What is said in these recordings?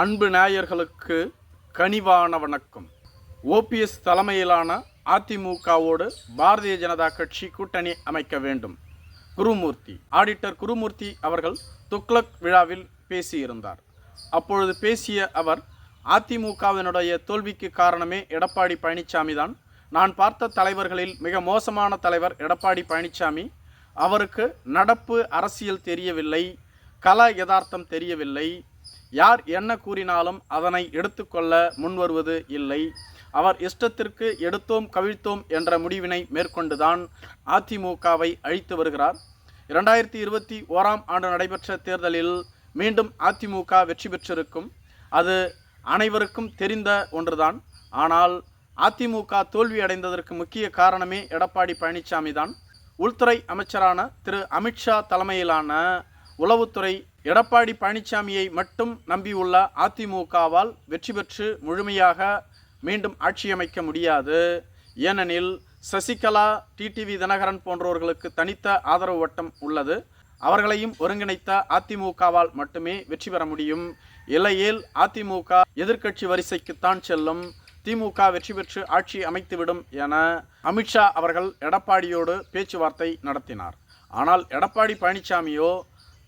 அன்பு நேயர்களுக்கு கனிவான வணக்கம். ஓபிஎஸ் தலைமையிலான அதிமுகவோடு பாரதிய ஜனதா கட்சி கூட்டணி அமைக்க வேண்டும். குருமூர்த்தி ஆடிட்டர் குருமூர்த்தி அவர்கள் துக்ளக் விழாவில் பேசியிருந்தார். அப்பொழுது பேசிய அவர் அதிமுகவினுடைய தோல்விக்கு காரணமே எடப்பாடி பழனிசாமி தான். நான் பார்த்த தலைவர்களில் மிக மோசமான தலைவர் எடப்பாடி பழனிசாமி அவருக்கு நடப்பு அரசியல் தெரியவில்லை கல யதார்த்தம் தெரியவில்லை யார் என்ன கூறினாலும் அதனை எடுத்துக்கொள்ள முன்வருவது இல்லை. அவர் இஷ்டத்திற்கு எடுத்தோம் கவிழ்த்தோம் என்ற முடிவினை மேற்கொண்டுதான் அதிமுகவை அழித்து வருகிறார். இரண்டாயிரத்தி இருபத்தி ஓராம் ஆண்டு நடைபெற்ற தேர்தலில் மீண்டும் அதிமுக வெற்றி பெற்றிருக்கும். அது அனைவருக்கும் தெரிந்த ஒன்றுதான். ஆனால் அதிமுக தோல்வி அடைந்ததற்கு முக்கிய காரணமே எடப்பாடி பழனிசாமி தான் உள்துறை அமைச்சரான திரு அமித்ஷா தலைமையிலான உளவுத்துறை எடப்பாடி பழனிசாமியை மட்டும் நம்பியுள்ள அதிமுகவால் வெற்றி பெற்று முழுமையாக மீண்டும் ஆட்சியமைக்க முடியாது. ஏனெனில் சசிகலா டிடிவி தினகரன் போன்றவர்களுக்கு தனித்த ஆதரவு வட்டம் உள்ளது. அவர்களையும் ஒருங்கிணைத்த அதிமுகவால் மட்டுமே வெற்றி பெற முடியும். இல்லையேல் அதிமுக எதிர்க்கட்சி வரிசைக்குத்தான் செல்லும். திமுக வெற்றி பெற்று ஆட்சி அமைத்துவிடும் என அமித்ஷா அவர்கள் எடப்பாடியோடு பேச்சுவார்த்தை நடத்தினார். ஆனால் எடப்பாடி பழனிசாமியோ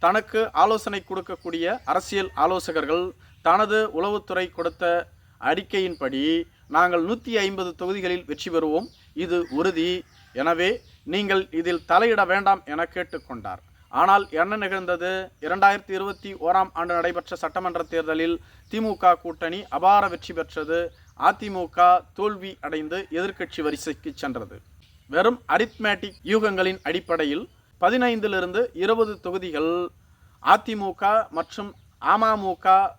தனக்கு ஆலோசனை கொடுக்கக்கூடிய அரசியல் ஆலோசகர்கள் தனது உளவுத்துறை கொடுத்த அறிக்கையின்படி நாங்கள் நூற்றி ஐம்பது தொகுதிகளில் வெற்றி பெறுவோம். இது உறுதி. எனவே நீங்கள் இதில் தலையிட வேண்டாம் என கேட்டுக்கொண்டார். ஆனால் என்ன நிகழ்ந்தது? இரண்டாயிரத்தி இருபத்தி ஓராம் ஆண்டு நடைபெற்ற சட்டமன்ற தேர்தலில் திமுக கூட்டணி அபார வெற்றி பெற்றது. அதிமுக தோல்வி அடைந்து எதிர்க்கட்சி வரிசைக்கு சென்றது. வெறும் அரித்மேட்டிக் யூகங்களின் அடிப்படையில் பதினைந்திலிருந்து இருபது தொகுதிகள் அதிமுக மற்றும் அமமுக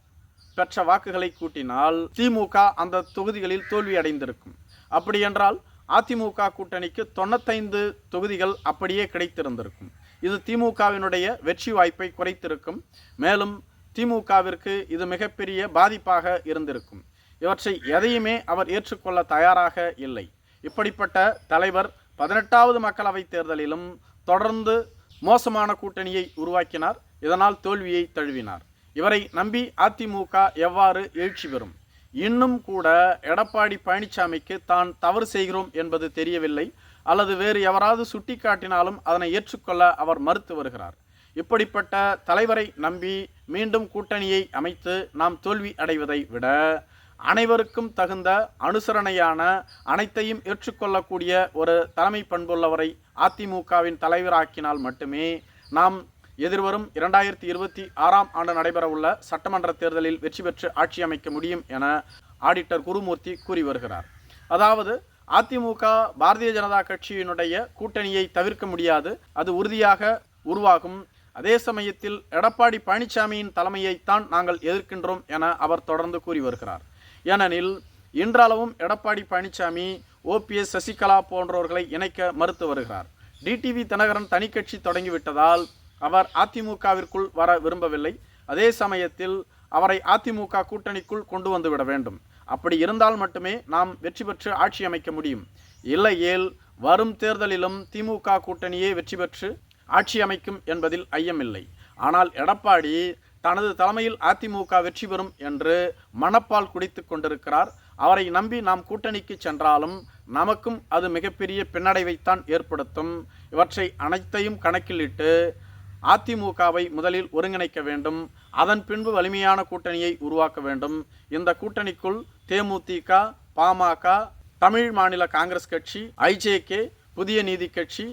பெற்ற வாக்குகளை கூட்டினால் திமுக அந்த தொகுதிகளில் தோல்வி அடைந்திருக்கும் அப்படி என்றால் அதிமுக கூட்டணிக்கு தொண்ணூத்தைந்து தொகுதிகள் அப்படியே கிடைத்திருந்திருக்கும். இது திமுகவினுடைய வெற்றி வாய்ப்பை குறைத்திருக்கும். மேலும் திமுகவிற்கு இது மிகப்பெரிய பாதிப்பாக இருந்திருக்கும். இவற்றை எதையுமே அவர் ஏற்றுக்கொள்ள தயாராக இல்லை. இப்படிப்பட்ட தலைவர் பதினெட்டாவது மக்களவைத் தேர்தலிலும் தொடர்ந்து மோசமான கூட்டணியை உருவாக்கினார். இதனால் தோல்வியை தழுவினார். இவரை நம்பி அதிமுக எவ்வாறு எழுச்சி பெறும்? இன்னும் கூட எடப்பாடி பழனிசாமிக்கு தான் தவறு செய்கிறோம் என்பது தெரியவில்லை. அல்லது வேறு எவராவது சுட்டிக்காட்டினாலும் அதனை ஏற்றுக்கொள்ள அவர் மறுத்து வருகிறார். இப்படிப்பட்ட தலைவரை நம்பி மீண்டும் கூட்டணியை அமைத்து நாம் தோல்வி அடைவதை விட அனைவருக்கும் தகுந்த அனுசரணையான அனைத்தையும் ஏற்றுக்கொள்ளக்கூடிய ஒரு தலைமை பண்புள்ளவரை அதிமுகவின் தலைவராக்கினால் மட்டுமே நாம் எதிர்வரும் இரண்டாயிரத்தி இருபத்தி ஆறாம் ஆண்டு நடைபெறவுள்ள சட்டமன்ற தேர்தலில் வெற்றி பெற்று ஆட்சி அமைக்க முடியும் என ஆடிட்டர் குருமூர்த்தி கூறி வருகிறார். அதாவது அதிமுக பாரதிய ஜனதா கட்சியினுடைய கூட்டணியை தவிர்க்க முடியாது அது உறுதியாக உருவாகும். அதே சமயத்தில் எடப்பாடி பழனிசாமியின் தலைமையைத்தான் நாங்கள் எதிர்க்கின்றோம் என அவர் தொடர்ந்து கூறி வருகிறார். ஏனெனில் இன்றளவும் எடப்பாடி பழனிசாமி ஓபிஎஸ் சசிகலா போன்றவர்களை இணைக்க மறுத்து வருகிறார். டிடிவி தினகரன் தனி கட்சி தொடங்கிவிட்டதால் அவர் அதிமுகவிற்குள் வர விரும்பவில்லை. அதே சமயத்தில் அவரை அதிமுக கூட்டணிக்குள் கொண்டு வந்துவிட வேண்டும். அப்படி இருந்தால் மட்டுமே நாம் வெற்றி பெற்று ஆட்சி அமைக்க முடியும். இல்லையேல் வரும் தேர்தலிலும் திமுக கூட்டணியே வெற்றி பெற்று ஆட்சி அமைக்கும் என்பதில் ஐயமில்லை. ஆனால் எடப்பாடி தனது தலைமையில் அதிமுக வெற்றி பெறும் என்று மணப்பால் குடித்து கொண்டிருக்கிறார். அவரை நம்பி நாம் கூட்டணிக்கு சென்றாலும் நமக்கும் அது மிகப்பெரிய பின்னடைவைத்தான் ஏற்படுத்தும். இவற்றை அனைத்தையும் கணக்கிலிட்டு அதிமுகவை முதலில் ஒருங்கிணைக்க வேண்டும். அதன் பின்பு வலிமையான கூட்டணியை உருவாக்க வேண்டும். இந்த கூட்டணிக்குள் தேமுதிக பாமக தமிழ் மாநில காங்கிரஸ் கட்சி ஐஜேகே புதிய நீதி கட்சி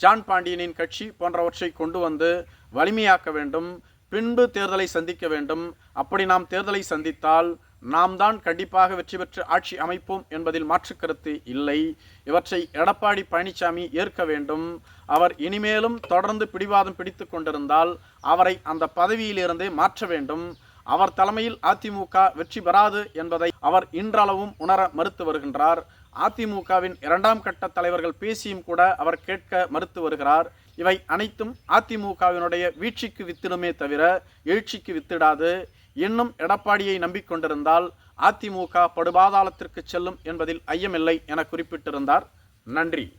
ஜான் பாண்டியனின் கட்சி போன்றவற்றை கொண்டு வந்து வலிமையாக்க வேண்டும். பின்பு தேர்தலை சந்திக்க வேண்டும். அப்படி நாம் தேர்தலை சந்தித்தால் நாம் தான் கண்டிப்பாக வெற்றி பெற்று ஆட்சி அமைப்போம் என்பதில் மாற்றுக்கருத்து இல்லை. இவற்றை எடப்பாடி பழனிசாமி ஏற்க வேண்டும். அவர் இனிமேலும் தொடர்ந்து பிடிவாதம் பிடித்து கொண்டிருந்தால் அவரை அந்த பதவியிலிருந்தே மாற்ற வேண்டும். அவர் தலைமையில் அதிமுக வெற்றி பெறாது என்பதை அவர் இன்றளவும் உணர மறுத்து வருகின்றார். அதிமுகவின் இரண்டாம் கட்ட தலைவர்கள் பேசியும் கூட அவர் கேட்க மறுத்து வருகிறார். இவை அனைத்தும் அதிமுகவினுடைய வீழ்ச்சிக்கு வித்திடுமே தவிர எழுச்சிக்கு வித்திடாது. இன்னும் எடப்பாடியை நம்பிக்கொண்டிருந்தால் அதிமுக படுபாதாளத்திற்கு செல்லும் என்பதில் ஐயமில்லை என குறிப்பிட்டிருந்தார். நன்றி.